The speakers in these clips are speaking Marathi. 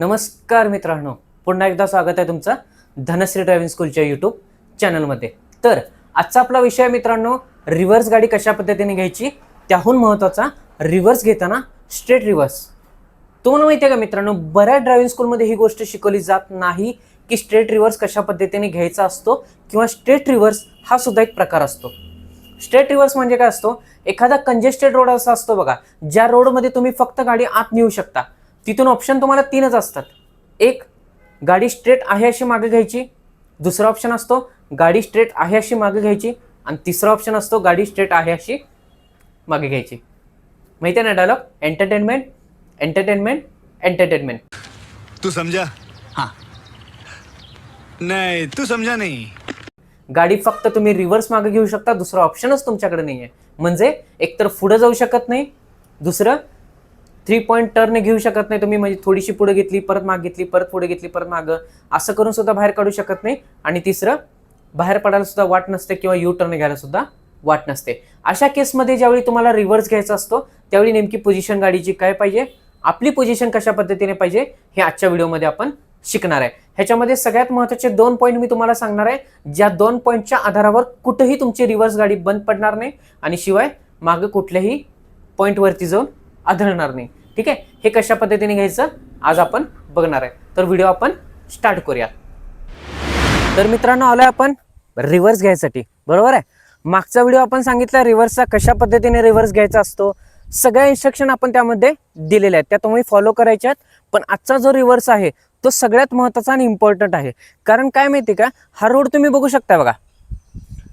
नमस्कार मित्रांनो. पुन्हा एकदा स्वागत आहे तुमचं धनश्री ड्रायव्हिंग स्कूलच्या यूट्यूब चॅनलमध्ये तर आजचा आपला विषय मित्रांनो रिव्हर्स गाडी कशा पद्धतीने घ्यायची? त्याहून महत्त्वाचा रिव्हर्स घेताना स्ट्रेट रिव्हर्स तुम्हाला माहिती आहे का मित्रांनो बऱ्याच ड्रायव्हिंग स्कूलमध्ये ही गोष्ट शिकवली जात नाही की स्ट्रेट रिव्हर्स कशा पद्धतीने घ्यायचा असतो किंवा स्ट्रेट रिव्हर्स हा सुद्धा एक प्रकार असतो. स्ट्रेट रिव्हर्स म्हणजे काय असतो? एखादा कंजेस्टेड रोड असा असतो बघा ज्या रोडमध्ये तुम्ही फक्त गाडी आत नेऊ शकता. तिथून ऑप्शन तुम्हाला तीनच असतात. एक गाडी स्ट्रेट आहे अशी मागे घ्यायची. दुसरा ऑप्शन असतो गाडी स्ट्रेट आहे अशी मागे घ्यायची. आणि तिसरा ऑप्शन असतो गाडी स्ट्रेट आहे अशी मागे घ्यायची. माहिती आहे ना डायलॉग एंटरटेनमेंट एंटरटेनमेंट एंटरटेनमेंट तू समझा? हाँ. नहीं तू समझा नहीं. गाडी फक्त तुम्ही रिव्हर्स मागे घेऊ शकता दुसरा ऑप्शनच तुमच्याकडे नाही आहे म्हणजे एकतर पुढे जाऊ शकत नाही दुसरं थ्री पॉईंट टर्न घेऊ शकत नाही. तुम्ही म्हणजे थोडीशी पुढे घेतली परत माग घेतली परत पुढे घेतली परत मागं. असं करून सुद्धा बाहेर काढू शकत नाही. आणि तिसरं बाहेर पडायला सुद्धा वाट नसते किंवा यू टर्न घ्यायला सुद्धा वाट नसते. अशा केसमध्ये ज्यावेळी तुम्हाला रिव्हर्स घ्यायचा असतो त्यावेळी नेमकी पोझिशन गाडीची काय पाहिजे आपली पोझिशन कशा पद्धतीने पाहिजे हे आजच्या व्हिडिओमध्ये आपण शिकणार आहे. ह्याच्यामध्ये सगळ्यात महत्त्वाचे दोन पॉईंट मी तुम्हाला सांगणार आहे ज्या दोन पॉईंटच्या आधारावर कुठेही तुमची रिव्हर्स गाडी बंद पडणार नाही आणि शिवाय मागं कुठल्याही पॉईंटवरती जाऊन आढळणार नाही. ठीक आहे? हे कशा पद्धतीने घ्यायचं? आज आपण बघणार आहे. तर व्हिडिओ आपण स्टार्ट करूया. तर मित्रांनो आलोय आपण रिव्हर्स घ्यायसाठी. बरोबर आहे? मागचा व्हिडिओ आपण सांगितला रिव्हर्सचा कशा पद्धतीने रिव्हर्स घ्यायचा असतो. सगळ्या इन्स्ट्रक्शन आपण त्यामध्ये दिलेल्या आहेत. त्या तुम्ही फॉलो करायच्या आहेत. पण आजचा जो रिव्हर्स आहे तो सगळ्यात महत्त्वाचा आणि इम्पॉर्टंट आहे. कारण काय माहिती का? हा रोड तुम्ही बघू शकता बघा.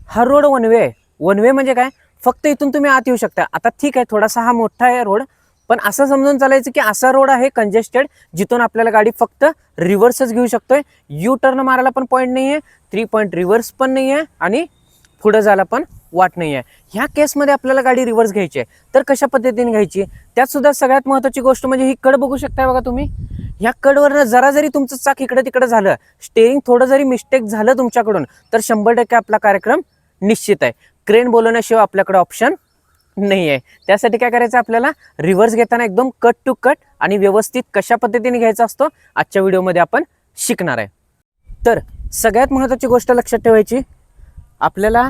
हा रोड वन वे आहे. वन वे म्हणजे काय? फक्त इथून तुम्ही आत येऊ शकता आता ठीक आहे थोडासा हा मोठा आहे रोड पण असं समजून चालायचं की असा रोड आहे कंजेस्टेड जिथून आपल्याला गाडी फक्त रिव्हर्सच घेऊ शकतोय. यू टर्न मारायला पण पॉईंट नाही आहे थ्री पॉईंट रिव्हर्स पण नाही आहे आणि पुढं जायला पण वाट नाही आहे ह्या केसमध्ये आपल्याला गाडी रिव्हर्स घ्यायची आहे. तर कशा पद्धतीने घ्यायची? त्यातसुद्धा सगळ्यात महत्त्वाची गोष्ट म्हणजे ही कड बघू शकताय बघा तुम्ही. ह्या कडवरनं जरा जरी तुमचं चाक इकडं तिकडं झालं स्टेअरिंग थोडं जरी मिस्टेक झालं तुमच्याकडून तर शंभर टक्के आपला कार्यक्रम निश्चित आहे. क्रेन बोलवण्याशिवाय आपल्याकडे ऑप्शन नाही आहे त्यासाठी काय करायचं आपल्याला? रिव्हर्स घेताना एकदम कट टू कट आणि व्यवस्थित कशा पद्धतीने घ्यायचा असतो आजच्या व्हिडिओमध्ये आपण शिकणार आहे. तर सगळ्यात महत्त्वाची गोष्ट लक्षात ठेवायची आपल्याला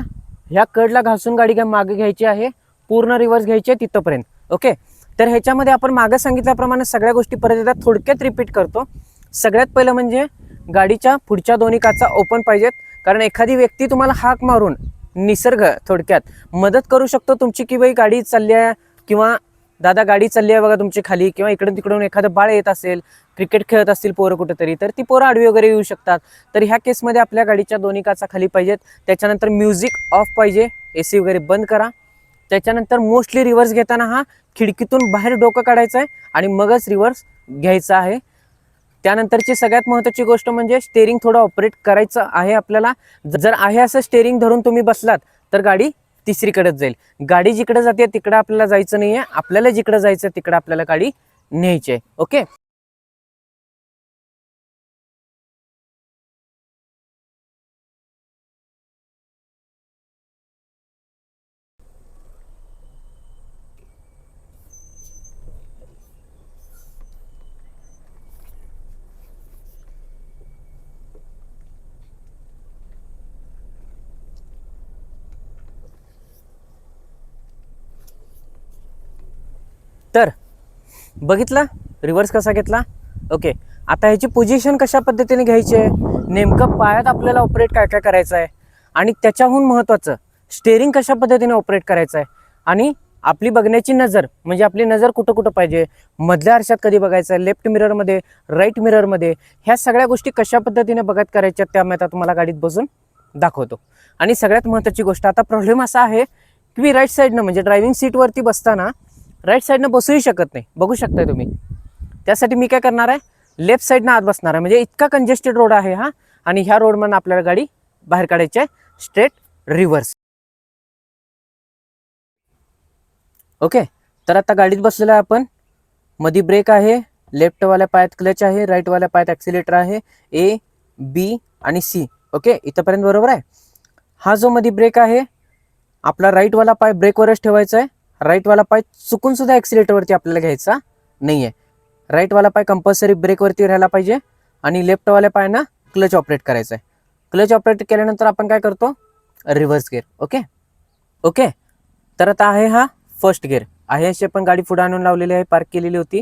ह्या कडला घासून गाडी घ्या मागे घ्यायची आहे पूर्ण रिव्हर्स घ्यायची आहे तिथंपर्यंत. ओके? तर ह्याच्यामध्ये आपण मागं सांगितल्याप्रमाणे सगळ्या गोष्टी परत येतात थोडक्यात रिपीट करतो. सगळ्यात पहिलं म्हणजे गाडीच्या पुढच्या दोन्ही काचा ओपन पाहिजेत. कारण एखादी व्यक्ती तुम्हाला हाक मारून निसर्ग थोडक्यात. मदत करू शकतो तुमची की बाई गाडी चालली आहे किंवा दादा गाडी चालली आहे बघा तुमची खाली किंवा इकडून तिकडून एखादं बाळ येत असेल क्रिकेट खेळत असतील पोरं कुठेतरी तर ती पोरं आडवी वगैरे येऊ शकतात. तर ह्या केसमध्ये आपल्या गाडीच्या दोन्ही काचा खाली पाहिजेत. त्याच्यानंतर म्युझिक ऑफ पाहिजे ए सी वगैरे बंद करा. त्याच्यानंतर मोस्टली रिव्हर्स घेताना हा खिडकीतून बाहेर डोकं काढायचं आहे आणि मगच रिव्हर्स घ्यायचा आहे. त्यानंतरची सगळ्यात महत्त्वाची गोष्ट म्हणजे स्टेरिंग थोडं ऑपरेट करायचं आहे आपल्याला. जर आहे असं स्टेरिंग धरून तुम्ही बसलात तर गाडी तिसरीकडेच जाईल. गाडी जिकडे जाते तिकडे आपल्याला जायचं नाही आहे आपल्याला जिकडे जायचं तिकडे आपल्याला गाडी न्यायची आहे. ओके तर बघितला? रिव्हर्स कसा घेतला? ओके आता ह्याची पोझिशन कशा पद्धतीने घ्यायची आहे? नेमकं पायात आपल्याला ऑपरेट काय काय करायचं आहे? आणि त्याच्याहून महत्त्वाचं स्टेअरिंग कशा पद्धतीने ऑपरेट करायचं आहे? आणि आपली बघण्याची नजर म्हणजे आपली नजर कुठं कुठं पाहिजे? मधल्या आरशात कधी बघायचं आहे? लेफ्ट मिररमध्ये राईट मिररमध्ये ह्या सगळ्या गोष्टी कशा पद्धतीने बघत करायच्या त्या मी आता तुम्हाला गाडीत बसून दाखवतो. आणि सगळ्यात महत्त्वाची गोष्ट आता प्रॉब्लेम असा आहे की राईट साईडनं म्हणजे ड्रायव्हिंग सीटवरती बसताना राईट साईडनं बसूही शकत नाही. बघू शकताय तुम्ही. त्यासाठी मी काय करणार आहे? लेफ्ट साईडनं आत बसणार आहे. म्हणजे इतका कंजेस्टेड रोड आहे हा. आणि ह्या रोडमधून आपल्याला गाडी बाहेर काढायची आहे. स्ट्रेट रिव्हर्स ओके तर आता गाडीत बसलेला आहे आपण. मधी ब्रेक आहे. लेफ्टवाल्या पायात क्लच आहे. राईटवाल्या पायात ॲक्सिलेटर आहे. ए बी आणि सी ओके इथंपर्यंत बरोबर आहे? हा जो मधी ब्रेक आहे आपला राईटवाला पाय ब्रेकवरच ठेवायचा आहे. राईटवाला पाय चुकून सुद्धा ॲक्सिलेटरवरती आपल्याला घ्यायचा नाही आहे राईटवाला पाय कंपल्सरी ब्रेकवरती राहायला पाहिजे आणि लेफ्टवाल्या पायनं क्लच ऑपरेट करायचं आहे क्लच ऑपरेट केल्यानंतर आपण काय करतो? रिव्हर्स गिअर ओके ओके तर आता आहे हा फर्स्ट गिअर आहे अशी आपण गाडी पुढे आणून लावलेली आहे पार्क केलेली होती.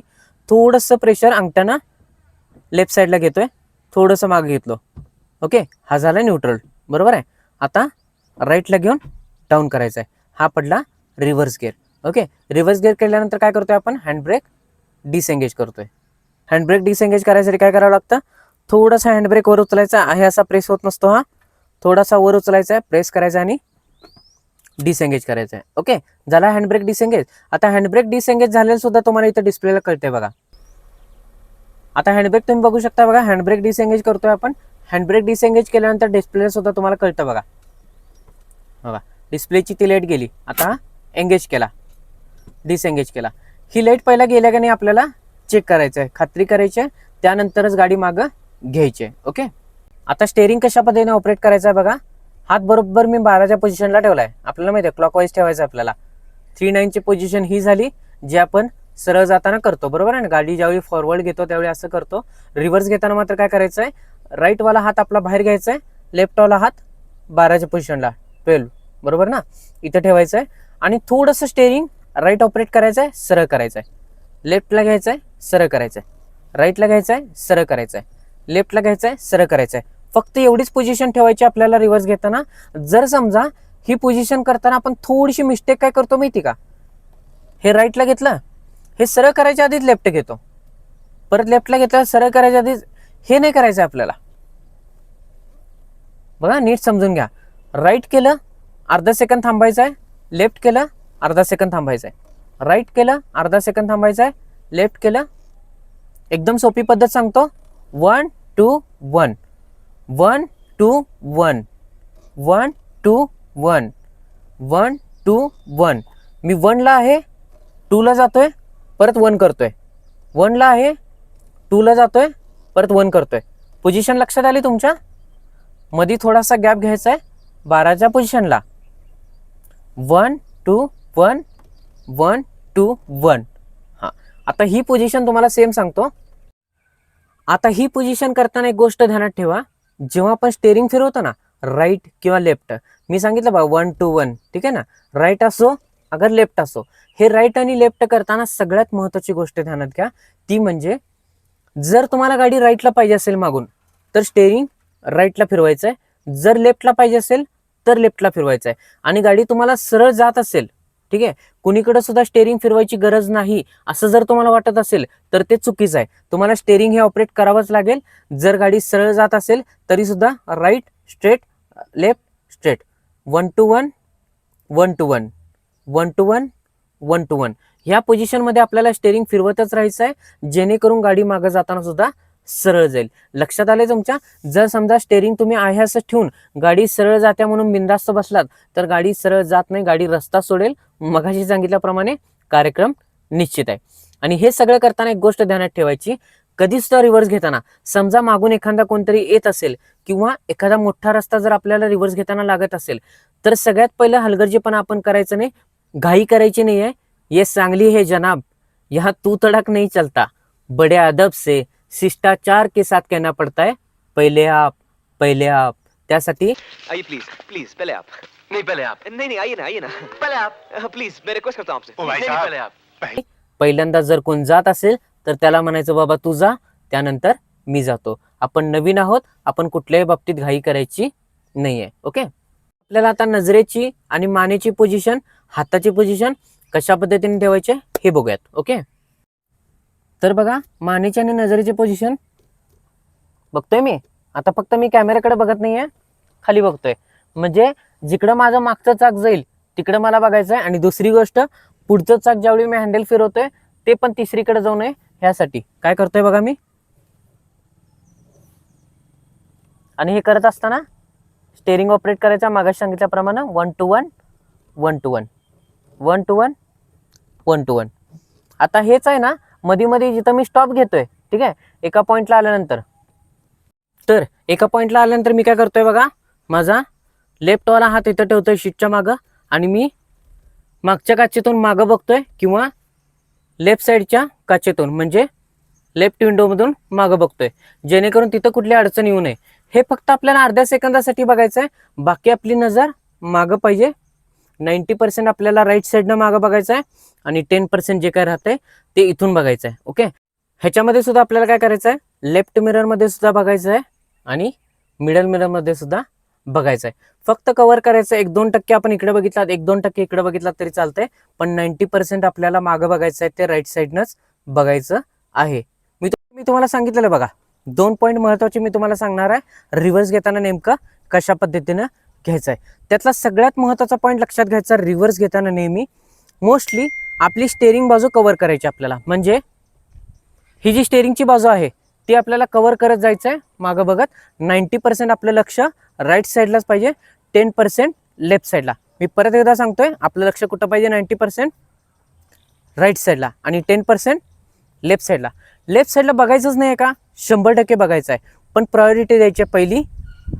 थोडंसं प्रेशर अंगठ्यानं लेफ्ट साईडला घेतोय. थोडंसं मागे घेतलो. ओके हा झाला न्यूट्रल बरोबर आहे? आता राईटला घेऊन डाऊन करायचा आहे हा पडला reverse gear okay reverse gear केल्यानंतर काय करतोय आपण? हँडब्रेक डिसएंगेज करतोय. हँडब्रेक डिसएंगेज करायसाठी काय करावं लागतं? थोडासा हँडब्रेक वर उचलायचा आहे असा प्रेस होत नसतो हा. थोडासा वर उचलायचा आहे प्रेस करायचा आणि डिसएंगेज करायचं आहे. ओके झाला हँडब्रेक डिसएंगेज आता हँडब्रेक डिसएंगेज झालेलं सुद्धा तुम्हाला इथं डिस्प्लेला कळते बघा. आता हँडब्रेक तुम्ही बघू शकता बघा हँडब्रेक डिसएंगेज करतोय आपण. हँडब्रेक डिसएंगेज केल्यानंतर डिस्प्लेला सुद्धा तुम्हाला कळतं बघा. बघा डिस्प्लेची ती लेट गेली. आता एंगेज केला. डिसएंगेज केला. ही लाइट पहिला गेल्या का नाही आपल्याला चेक करायचं आहे खात्री करायची आहे त्यानंतरच गाडी मागं घ्यायची आहे ओके आता स्टेअरिंग कशा पद्धतीने ऑपरेट करायचं आहे बघा. हात बरोबर मी बाराच्या पोझिशनला ठेवला आहे आपल्याला माहिती आहे क्लॉकवाईज ठेवायचं आहे आपल्याला थ्री नाईनची पोझिशन ही झाली जी आपण सरळ जाताना करतो. बरोबर आहे ना? गाडी ज्यावेळी फॉरवर्ड घेतो त्यावेळी असं करतो. रिव्हर्स घेताना मात्र काय करायचं आहे राईटवाला हात आपला बाहेर घ्यायचा आहे लेफ्टवाला हात बाराच्या पोझिशनला ट्वेल्व बरोबर ना? इथं ठेवायचं आहे आणि थोडंसं स्टेअरिंग राईट ऑपरेट करायचं आहे सरळ करायचं आहे लेफ्टला घ्यायचं आहे सरळ करायचं आहे राईटला घ्यायचं आहे सरळ करायचं आहे लेफ्टला घ्यायचं आहे सरळ करायचं आहे फक्त एवढीच पोझिशन ठेवायची आपल्याला रिव्हर्स घेताना. जर समजा ही पोझिशन करताना आपण थोडीशी मिस्टेक काय करतो माहिती का? हे राईटला घेतलं हे सरळ करायच्या आधीच लेफ्ट घेतो. परत लेफ्टला घेतलं सरळ करायच्या आधीच हे नाही करायचं आपल्याला. बघा नीट समजून घ्या. राईट केलं अर्धा सेकंद थांबायचं आहे लेफ्ट केलं अर्धा सेकंद थांबायचं आहे. राईट केलं अर्धा सेकंद थांबायचं आहे. लेफ्ट केलं. एकदम सोपी पद्धत सांगतो. One two one one two one one two one one two one मी वनला आहे टूला जातोय परत वन करतोय. वनला आहे टूला जातोय परत वन करतोय. पोझिशन लक्षात आली तुमच्या? मध्ये थोडासा गॅप घ्यायचा आहे. बाराच्या पोझिशनला one two one one two one. हां. आता ही पोझिशन तुम्हाला सेम सांगतो. आता ही पोझिशन करताना एक गोष्ट ध्यानात ठेवा. जेव्हा आपण स्टेअरिंग फिरवतो ना राईट किंवा लेफ्ट मी सांगितलं बा वन टू वन ठीक आहे ना? राईट असो अगर लेफ्ट असो. हे राईट आणि लेफ्ट करताना सगळ्यात महत्त्वाची गोष्ट ध्यानात घ्या. ती म्हणजे जर तुम्हाला गाडी राईटला पाहिजे असेल मागून तर स्टेअरिंग राईटला फिरवायचं आहे जर लेफ्टला पाहिजे असेल तर लेफ्टला फिरवायचं आहे आणि गाडी तुम्हाला सरळ जात असेल ठीक आहे? कुणीकडे सुद्धा स्टेअरिंग फिरवायची गरज नाही असं जर तुम्हाला वाटत असेल तर ते चुकीचं आहे. तुम्हाला स्टेअरिंग हे ऑपरेट करावंच लागेल. जर गाडी सरळ जात असेल तरी सुद्धा right straight left straight one two one one two one one two one one two one ह्या पोझिशनमध्ये आपल्याला स्टेअरिंग फिरवतच राहायचं आहे. जेणेकरून गाडी मागं जाताना सुद्धा सरळ जाईल. लक्षात आले तुमच्या? जर समजा स्टेअरिंग तुम्ही आहे असं ठेवून गाडी सरळ जात्या म्हणून बिंदास्त बसलात तर गाडी सरळ जात नाही गाडी रस्ता सोडेल. मगाशी सांगितल्याप्रमाणे कार्यक्रम निश्चित आहे. आणि हे सगळं करताना एक गोष्ट ध्यानात ठेवायची कधीच तो रिव्हर्स घेताना. समजा मागून एखादा कोणतरी येत असेल किंवा एखादा मोठा रस्ता जर आपल्याला रिव्हर्स घेताना लागत असेल तर सगळ्यात पहिलं हलगर्जीपणा आपण करायचं नाही. घाई करायची नाही आहे ये सांगली हे जनाब यहाँ तू तड़क नाही चलता. बड़े अदब से शिष्टाचार के साथ कहना पड़ता है पहिले आप पहिले आप त्यासाठी आइए प्लीज प्लीज पहले आप। नहीं पहले आप। नहीं नहीं आइए ना आइए ना। पहले आप। प्लीज मैं रिक्वेस्ट करता हूँ आपसे। ओ भाई नहीं, नहीं, साहब। पहले आप। पहिल्यांदा जर कोण जात असेल तर त्याला म्हणायचं बाबा तू जा. त्यानंतर मी जातो. आपण नवीन आहोत आपण कुठल्याही बाबतीत घाई करायची नाही आहे ओके? आपल्याला आता नजरेची आणि मानेची पोझिशन हाताची पोझिशन कशा पद्धतीने ठेवायचे हे बघूयात ओके? तर बघा मानेची आणि नजरेची पोझिशन बघतोय मी? आता फक्त मी कॅमेऱ्याकडे बघत नाहीये खाली बघतोय. म्हणजे जिकडं माझं मागचं चाक जाईल तिकडं मला बघायचं आहे आणि दुसरी गोष्ट पुढचं चाक ज्यावेळी मी हँडल फिरवतोय ते पण तिसरीकडे जाऊ नये ह्यासाठी. काय करतोय बघा मी? आणि हे करत असताना स्टेरिंग ऑपरेट करायचा मागाशी सांगितल्याप्रमाणे one two one one two one one two one one two one आता हेच आहे ना मध्ये मध्ये जिथं मी स्टॉप घेतोय ठीक आहे? एका पॉईंटला आल्यानंतर. तर एका पॉईंटला आल्यानंतर मी काय करतोय बघा माझा लेफ्टवाला हात इथं ठेवतोय शीटच्या मागं आणि मी मागच्या काचेतून मागं बघतोय किंवा लेफ्ट साईडच्या काचेतून म्हणजे लेफ्ट विंडोमधून मागं बघतोय. जेणेकरून तिथं कुठली अडचण येऊ नये. हे फक्त आपल्याला अर्ध्या सेकंदासाठी बघायचं आहे बाकी आपली नजर मागं पाहिजे नाईन्टी पर्सेंट आपल्याला राईट साईडनं मागं बघायचं आहे आणि टेन पर्सेंट जे काय राहतंय ते इथून बघायचं आहे ओके? ह्याच्यामध्ये सुद्धा आपल्याला काय करायचं आहे? लेफ्ट मिररमध्ये सुद्धा बघायचं आहे आणि मिडल मिररमध्ये सुद्धा बघायचं आहे. फक्त कव्हर करायचं एक दोन टक्के आपण इकडे बघितलात एक दोन टक्के इकडे बघितलात तरी चालतंय पण नाईन्टी पर्सेंट आपल्याला मागं बघायचं आहे ते राईट साईडनंच बघायचं आहे. मी मी तुम्हाला सांगितलेलं बघा. दोन पॉईंट महत्त्वाचे मी तुम्हाला सांगणार आहे. रिव्हर्स घेताना नेमकं कशा पद्धतीनं घ्यायचं आहे त्यातला सगळ्यात महत्त्वाचा पॉईंट लक्षात घ्यायचा रिव्हर्स घेताना नेहमी. मोस्टली आपली स्टेअरिंग बाजू कव्हर करायची आपल्याला. म्हणजे ही जी स्टेअरिंगची बाजू आहे ती आपल्याला कवर करत जायचं आहे मागं बघत. नाईन्टी पर्सेंट आपलं लक्ष राईट साईडलाच पाहिजे टेन पर्सेंट लेफ्ट साईडला मी परत एकदा सांगतोय आपलं लक्ष कुठं पाहिजे? नाईन्टी पर्सेंट राईट साईडला आणि टेन पर्सेंट लेफ्ट साईडला लेफ्ट साईडला बघायचंच नाही आहे का? शंभर टक्के बघायचं आहे पण प्रायोरिटी द्यायची आहे पहिली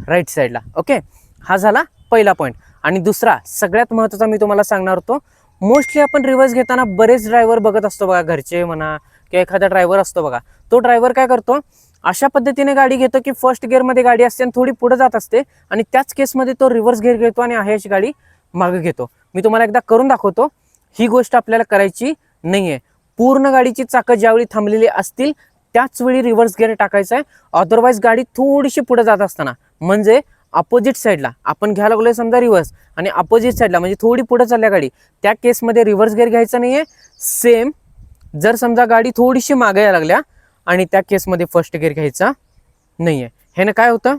राईट साईडला ओके हा झाला पहिला पॉईंट आणि दुसरा सगळ्यात महत्त्वाचा मी तुम्हाला सांगणार होतो मोस्टली आपण रिव्हर्स घेताना बरेच ड्रायव्हर बघत असतो बघा घरचे म्हणा किंवा एखादा ड्रायव्हर असतो बघा. तो ड्रायव्हर काय करतो अशा पद्धतीने गाडी घेतो की फर्स्ट गिअरमध्ये गाडी असते आणि थोडी पुढे जात असते आणि त्याच केसमध्ये तो रिव्हर्स गिअर घेतो आणि आहे अशी गाडी मागे घेतो. मी तुम्हाला एकदा करून दाखवतो ही गोष्ट आपल्याला करायची नाही आहे पूर्ण गाडीची चाकं ज्यावेळी थांबलेली असतील त्याच वेळी रिव्हर्स गिअर टाकायचा आहे. अदरवाईज गाडी थोडीशी पुढे जात असताना. म्हणजे अपोजिट साईडला. आपण घ्यायला लागलोय समजा रिव्हर्स. आणि अपोजिट साईडला म्हणजे थोडी पुढं चालल्या गाडी. त्या केसमध्ये रिव्हर्स गेअर घ्यायचा नाही आहे सेम जर समजा गाडी थोडीशी मागे यायला लागल्या आणि त्या केसमध्ये फर्स्ट गिअर घ्यायचा नाही आहे ह्यानं काय होतं?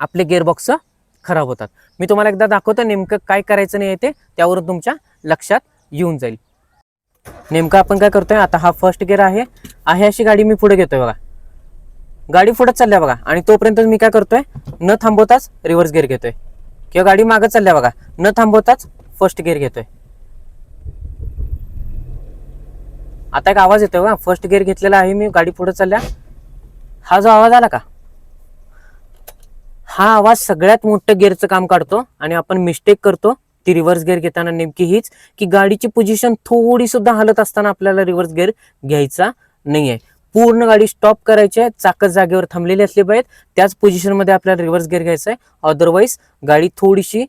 आपले गिअरबॉक्स खराब होतात. मी तुम्हाला एकदा दाखवतो नेमकं काय करायचं नाही आहे ते. त्यावरून तुमच्या लक्षात येऊन जाईल. नेमकं आपण काय करतोय? आता हा फर्स्ट गिअर आहे. आहे अशी गाडी मी पुढे घेतोय बघा. गाडी पुढे चालल्या बघा. आणि तोपर्यंत मी काय करतोय न थांबवताच रिव्हर्स गिअर घेतोय. किंवा गाडी मागं चालल्या बघा न थांबवताच फर्स्ट गिअर घेतोय. आता एक आवाज येतोय बघा. फर्स्ट गिअर घेतलेला आहे मी गाडी पुढे चालल्या. हा जो आवाज आला का? हा आवाज सगळ्यात मोठं गिअरचं काम काढतो आणि आपण मिस्टेक करतो ती रिव्हर्स गिअर घेताना नेमकी हीच की गाडीची पोझिशन थोडी सुद्धा हलत असताना आपल्याला रिव्हर्स गिअर घ्यायचा नाहीये. पूर्ण गाडी स्टॉप करायची आहे. चाकं जागेवर थांबलेली असली पाहिजेत. त्याच पोझिशनमध्ये आपल्याला रिव्हर्स गिअर घ्यायचा आहे अदरवाईज गाडी थोडीशी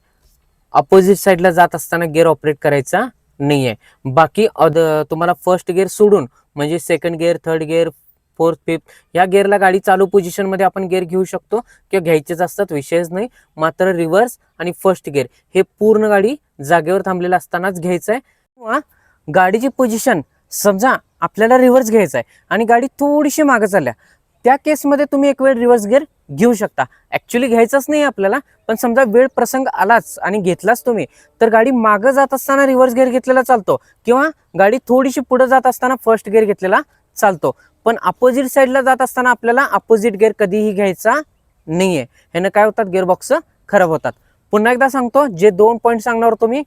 अपोजिट साईडला जात असताना गिअर ऑपरेट करायचा नाहीये. बाकी अद तुम्हाला फर्स्ट गिअर सोडून म्हणजे second gear third gear fourth fifth या गिअरला गाडी चालू पोझिशनमध्ये आपण गिअर घेऊ शकतो किंवा घ्यायचेच असतात विषयच नाही. मात्र रिव्हर्स आणि फर्स्ट गिअर हे पूर्ण गाडी जागेवर थांबलेलं असतानाच घ्यायचं आहे किंवा गाडीची पोझिशन समजा आपल्याला रिव्हर्स घ्यायचा आहे. आणि गाडी थोडीशी मागं चालल्या. त्या केसमध्ये तुम्ही एक वेळ रिव्हर्स गिअर घेऊ शकता. ॲक्च्युली घ्यायचाच नाही आपल्याला पण समजा वेळ प्रसंग आलाच आणि घेतलाच तुम्ही तर गाडी मागं जात असताना रिव्हर्स गिअर घेतलेला चालतो किंवा गाडी थोडीशी पुढं जात असताना फर्स्ट गिअर घेतलेला चालतो. पण अपोजिट साईडला जात असताना आपल्याला अपोजिट गिअर कधीही घ्यायचा नाहीये. ह्यानं काय होतात? गिअरबॉक्स खराब होतात. पुन्हा एकदा सांगतो जे दोन पॉईंट सांगणार तुम्ही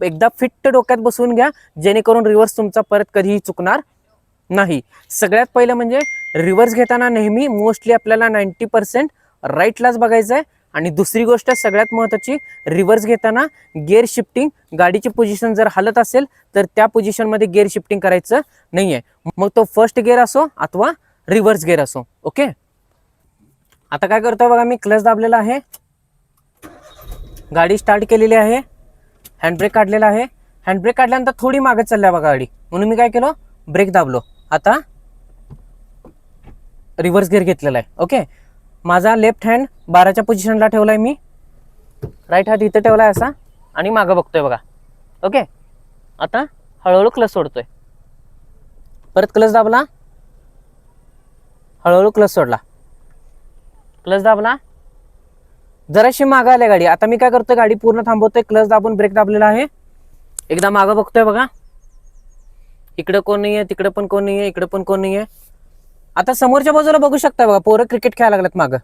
एकदा फिट्ट डोक्यात बसवून घ्या जेणेकरून रिव्हर्स तुमचा परत कधीही चुकणार नाही. सगळ्यात पहिलं म्हणजे रिव्हर्स घेताना नेहमी मोस्टली आपल्याला नाईन्टी पर्सेंट राईटलाच बघायचं आहे आणि दुसरी गोष्ट सगळ्यात महत्त्वाची रिव्हर्स घेताना गेअर शिफ्टिंग गाडीची पोझिशन जर हलत असेल तर त्या पोझिशनमध्ये गेअर शिफ्टिंग करायचं नाही आहे मग तो फर्स्ट गेअर असो अथवा रिव्हर्स गेअर असो. ओके आता काय करतो बघा मी क्लच दाबलेला आहे. गाडी स्टार्ट केलेली आहे. हँडब्रेक काढलेला आहे. हँडब्रेक काढल्यानंतर थोडी मागे चालल्या बघा गाडी. म्हणून मी काय केलं? ब्रेक दाबलो. आता रिव्हर्स गिअर घेतलेला आहे. ओके माझा लेफ्ट हँड बाराच्या पोझिशनला ठेवला आहे मी. राईट हात इथं ठेवला आहे असा. आणि मागं बघतोय बघा. ओके आता हळूहळू क्लच सोडतोय. परत क्लच दाबला. हळूहळू क्लच सोडला. क्लच दाबला. जराशी मागं आल्या गाडी. आता मी काय करतोय गाडी पूर्ण थांबवतोय. क्लच दाबून ब्रेक दाबलेला आहे. एकदा मागं बघतोय बघा. इकडं कोण नाहीये तिकडं पण कोण नाहीये इकडं पण कोण नाहीये. आता समोरच्या बाजूला बघू शकता बघा पोरं क्रिकेट खेळायला लागलेत मागं.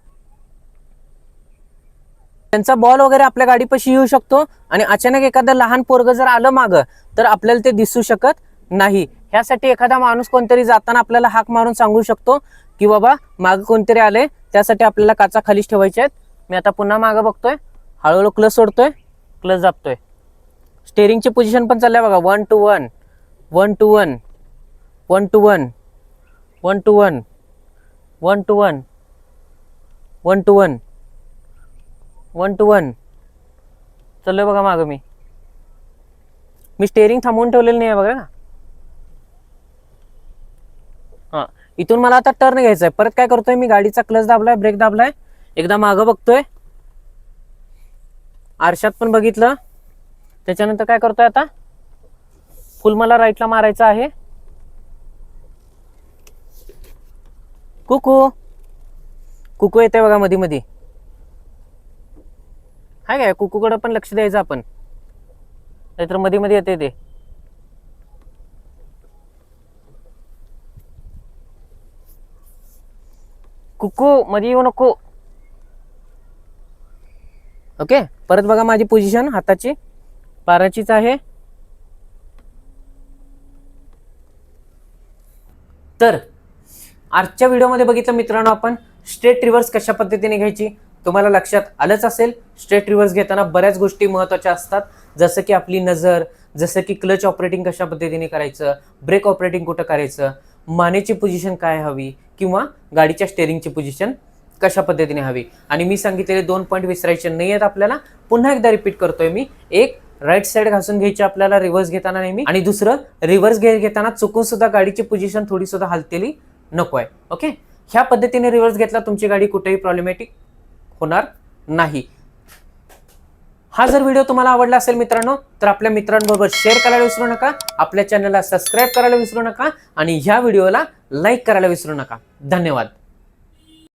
त्यांचा बॉल वगैरे आपल्या गाडीपाशी येऊ शकतो आणि अचानक एखादं लहान पोरग जर आलं मागं तर आपल्याला ते दिसू शकत नाही. ह्यासाठी एखादा माणूस कोणतरी जाताना आपल्याला हाक मारून सांगू शकतो की बाबा मागं कोणतरी आले त्यासाठी आपल्याला काचा खालीच ठेवायच्या आहेत. मी आता पुन्हा मागं बघतोय. हळूहळू क्लच सोडतोय क्लच दाबतोय स्टेरिंगची पोझिशन पण चालल्या बघा one two one one two one one two one one two one one two one one two one one two one चाललोय बघा मागं मी. मी स्टेअरिंग थांबवून ठेवलेलं नाही आहे बघा ना. हां इथून मला आता टर्न घ्यायचा आहे परत काय करतोय मी? गाडीचा क्लच दाबलाय ब्रेक दाबलाय. एकदा मागं बघतोय. आरशात पण बघितलं. त्याच्यानंतर काय करतोय आता? फुल मला राईटला मारायचं आहे. कुकू. कुकू येते बघा मध्ये मध्ये हाय काय कुकूकडं पण लक्ष द्यायचं आपण. नाहीतरमध्ये मध्ये येते ते. कुकू मध्ये येऊ नको. ओके परत बघा माझी पोझिशन हाताची. पाराचीच आहे. तर आजच्या व्हिडिओमध्ये बघितलं मित्रांनो आपण स्ट्रेट रिव्हर्स कशा पद्धतीने घ्यायची? तुम्हाला लक्षात आलंच असेल स्ट्रेट रिव्हर्स घेताना बऱ्याच गोष्टी महत्त्वाच्या असतात. जसं की आपली नजर जसं की क्लच ऑपरेटिंग कशा पद्धतीने करायचं ब्रेक ऑपरेटिंग कुठं करायचं मानेची पोझिशन काय हवी किंवा गाडीच्या स्टेअरिंगची पोझिशन कशा पद्धतीने हवी. आणि मी सांगितलेले दोन पॉईंट विसरायचे नाही आहेत आपल्याला. पुन्हा एकदा रिपीट करतोय मी. एक राईट साईड घासून घ्यायची आपल्याला रिव्हर्स घेताना नेहमी. आणि दुसरं रिव्हर्स घे घेताना चुकून सुद्धा गाडीची पोझिशन थोडी सुद्धा हलतेली नको आहे. ओके? ह्या पद्धतीने रिव्हर्स घेतला तुमची गाडी कुठेही प्रॉब्लेमॅटिक होणार नाही. हा जर व्हिडिओ तुम्हाला आवडला असेल मित्रांनो तर आपल्या मित्रांबरोबर शेअर करायला विसरू नका. आपल्या चॅनलला सबस्क्राईब करायला विसरू नका. आणि ह्या व्हिडिओला लाईक करायला विसरू नका. धन्यवाद.